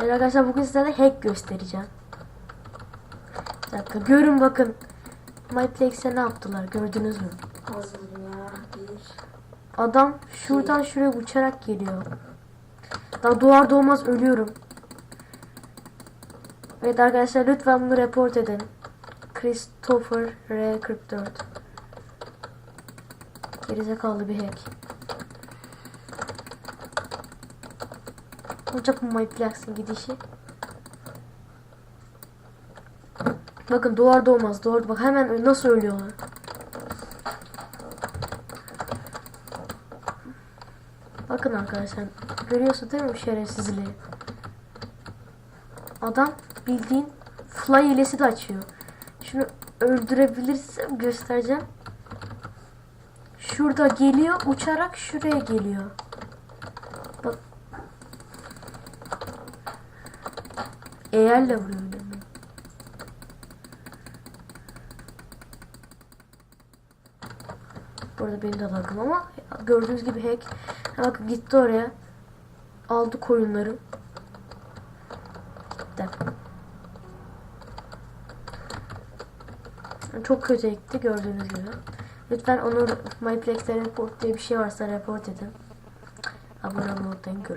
Evet arkadaşlar bugün size de hack göstereceğim. Bir dakika görün bakın. MyPlex'e ne yaptılar gördünüz mü? Hazır ya. Bir. Adam şuradan şuraya uçarak geliyor. Daha doğar doğmaz ölüyorum. Evet arkadaşlar lütfen bunu report edin. Christopher R44 Gerizekalı bir hack. Mı MyPlex'in gidişi? Bakın doğar doğmaz doğar bak hemen nasıl ölüyorlar. Bakın arkadaşlar görüyorsun değil mi bu şerefsizliği? Adam bildiğin fly hilesi de açıyor. Şunu öldürebilirsem göstereceğim. Şurada geliyor uçarak şuraya geliyor. Eğerle vuruyor mi? Burada benim de lagım ama gördüğünüz gibi hack. Ha Bak gitti oraya. Aldı koyunları. Gitti. Çok kötü gitti gördüğünüz gibi. Lütfen onu MyPlex'te report diye bir şey varsa report edin. Abone olmayı unutmayın.